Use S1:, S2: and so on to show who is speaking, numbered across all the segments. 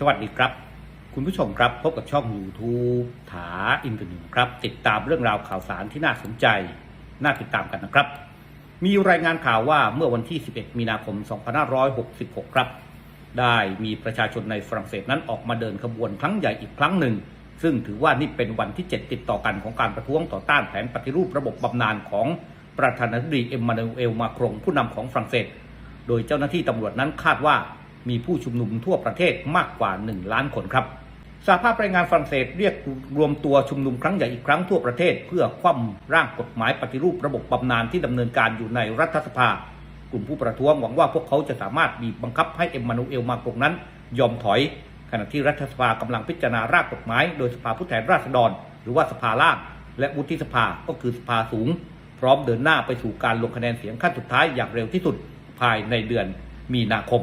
S1: สวัสดีครับ คุณผู้ชมครับพบกับช่อง YouTube ถาอินเตอร์นิวครับ ติดตามเรื่องราวข่าวสารที่น่าสนใจ น่าติดตามกันนะครับ มีรายงานข่าวว่าเมื่อวันที่ 11 มีนาคม 2566 ครับ ได้มีประชาชนในฝรั่งเศสนั้นออกมาเดินขบวนครั้งใหญ่อีกครั้งหนึ่ง ซึ่งถือว่านี่เป็นวันที่ 7 ติดต่อกันของการประท้วงต่อต้านแผนปฏิรูประบบบำนาญของประธานาธิบดีเอ็มมานูเอลมาครงผู้นำของฝรั่งเศส โดยเจ้าหน้าที่ตำรวจนั้นคาดว่า มีผู้ชุมนุมทั่วประเทศมากกว่า 1 ล้านคนครับสหภาพแรงงานฝรั่งเศสเรียกรวมตัวชุมนุมครั้งใหญ่อีกครั้งทั่วประเทศ เพื่อคว่ำร่างกฎหมายปฏิรูประบบบำนาญที่ดำเนินการอยู่ในรัฐสภา กลุ่มผู้ประท้วงหวังว่าพวกเขาจะสามารถบีบบังคับให้เอ็มมานูเอลมาครงนั้น ยอมถอย ขณะที่รัฐสภากำลังพิจารณาร่างกฎหมาย โดยสภาผู้แทนราษฎร หรือว่าสภาล่าง และวุฒิสภาก็คือสภาสูง พร้อมเดินหน้าไปสู่การลงคะแนนเสียงขั้นสุดท้ายอย่างเร็วที่สุดภายในเดือนมีนาคม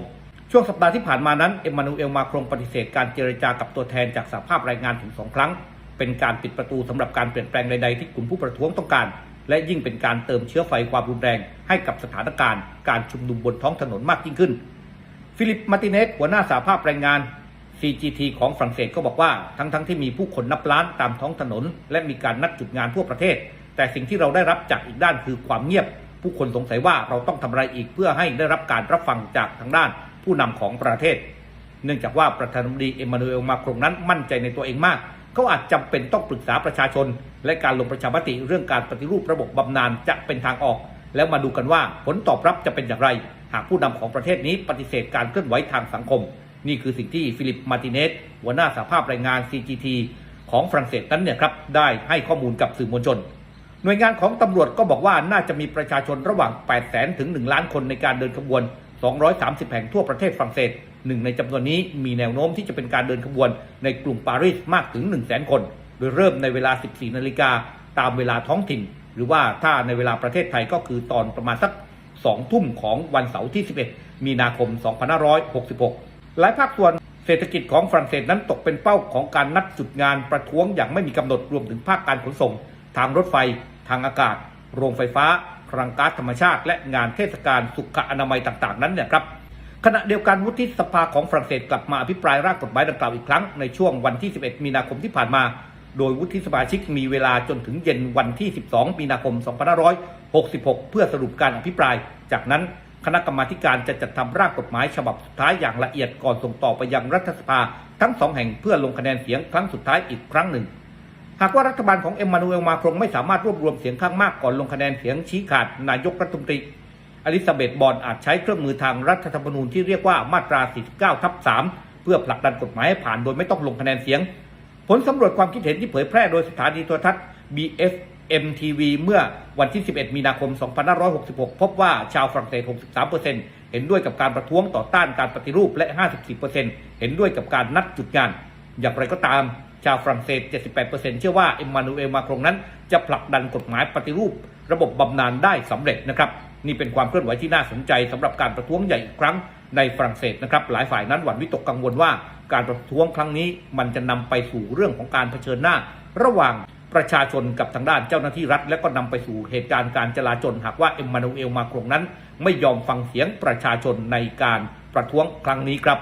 S1: ช่วงสัปดาห์ที่ผ่านมานั้นเอ็มมานูเอลมาครงปฏิเสธการเจรจากับตัวแทนจากสหภาพแรงงานถึงสองครั้ง เป็นการปิดประตูสำหรับการเปลี่ยนแปลงใดๆที่กลุ่มผู้ประท้วงต้องการ และยิ่งเป็นการเติมเชื้อไฟความรุนแรง ให้กับสถานการณ์ การชุมนุมบนท้องถนนมากยิ่งขึ้น ฟิลิปมาร์ติเนสหัวหน้าสหภาพแรงงาน CGT ของฝรั่งเศสก็บอกว่าทั้งๆทที่มีผู้คนนับล้านตามท้องถนน และมีการนัดจุดงานทั่วประเทศ แต่สิ่งที่เราได้รับจากอีกด้านคือความเงียบ ผู้คนสงสัยว่าเราต้องทำอะไรอีกเพื่อให้ได้รับการรับฟังจากทางด้าน ผู้นำของประเทศ เนื่องจากว่าประธานาธิบดีเอ็มมานูเอลมาครงนั้นมั่นใจในตัวเองมากเขาอาจจำเป็นต้องปรึกษาประชาชน และการลงประชามติเรื่องการปฏิรูประบบบำนาญจะเป็นทางออก แล้วมาดูกันว่าผลตอบรับจะเป็นอย่างไร หากผู้นำของประเทศนี้ปฏิเสธการเคลื่อนไหวทางสังคม นี่คือสิ่งที่ฟิลิปมาติเนสหัวหน้าสหภาพแรงงาน CGT ของฝรั่งเศสนั้นเนี่ยครับได้ให้ข้อมูลกับสื่อมวลชนหน่วยงานของตำรวจก็บอกว่าน่าจะมีประชาชนระหว่าง 8 0 0 0 0 ถึง 1 ล้านคนในการเดินขบวน 230 แห่งทั่วประเทศฝรั่งเศสหนึ่งในจำนวนนี้มีแนวโน้มที่จะเป็นการเดินขบวนในกรุงปารีสมากถึง 1 0 0 0 0แคน โดยเริ่มในเวลา 14 นาฬิกาตามเวลาท้องถิ่น หรือว่าถ้าในเวลาประเทศไทยก็คือตอนประมาณสัก 2 ทุ่มของวันเสาร์ที่ 11 มีนาคม 2566 หลายภาคส่วนเศรษฐกิจของฝรั่งเศสนั้นตกเป็นเป้าของการนัดจุดงานประท้วงอย่างไม่มีกำหนดรวมถึงภาคการขนส่ง ทางรถไฟ ทางอากาศ โรงไฟฟ้า คลังก๊าซธรรมชาติ และงานเทศกาลสุขอนามัยต่างๆ นั้นเนี่ยครับขณะเดียวกันวุฒิสภาของฝรั่งเศสกลับมาอภิปรายร่างกฎหมายดังกล่าวอีกครั้งในช่วงวันที่ 11 มีนาคมที่ผ่านมา โดยวุฒิสมาชิกมีเวลาจนถึงเย็นวันที่ 12 มีนาคม 2566 เพื่อสรุปการอภิปราย จากนั้นคณะกรรมาการจะจัดทำร่างกฎหมายฉบับสุดท้ายอย่างละเอียดก่อนส่งต่อไปยังรัฐสภาทั้งสองแห่งเพื่อลงคะแนนเสียงครั้งสุดท้ายอีกครั้งหนึ่ง หากว่ารัฐบาลของเอ็มมานูเอลมาครงไม่สามารถรวบรวมเสียงข้างมากก่อนลงคะแนนเสียงชี้ขาดนายกรัฐมนตรีอลิซาเบธบอนอาจใช้เครื่องมือทางรัฐธรรมนูญที่เรียกว่ามาตรา 49 ทับ 3 เพื่อผลักดันกฎหมายให้ผ่านโดยไม่ต้องลงคะแนนเสียง ผลสำรวจความคิดเห็นที่เผยแพร่โดยสถานีโทรทัศน์ BFM TV เมื่อวันที่ 11 มีนาคม 2566 พบว่าชาวฝรั่งเศส 63%เห็นด้วยกับการประท้วงต่อต้านการปฏิรูปและ 54%เห็นด้วยกับการนัดจุดงาน อย่างไรก็ตาม ชาวฝรั่งเศส 78%เชื่อว่าเอ็มมานูเอลมาครงนั้น จะผลักดันกฎหมายปฏิรูป ระบบบำนาญได้สำเร็จนะครับนี่เป็นความเคลื่อนไหวที่น่าสนใจสำหรับการประท้วงใหญ่อีกครั้งในฝรั่งเศสนะครับหลายฝ่ายนั้นหวั่นวิตกกังวลว่าการประท้วงครั้งนี้มันจะนำไปสู่เรื่องของการเผชิญหน้า ระหว่างประชาชนกับทางด้านเจ้าหน้าที่รัฐ และก็นำไปสู่เหตุการณ์การจลาจลหากว่าเอ็มมานูเอลมาครงนั้น ไม่ยอมฟังเสียงประชาชนในการประท้วงครั้งนี้ครับ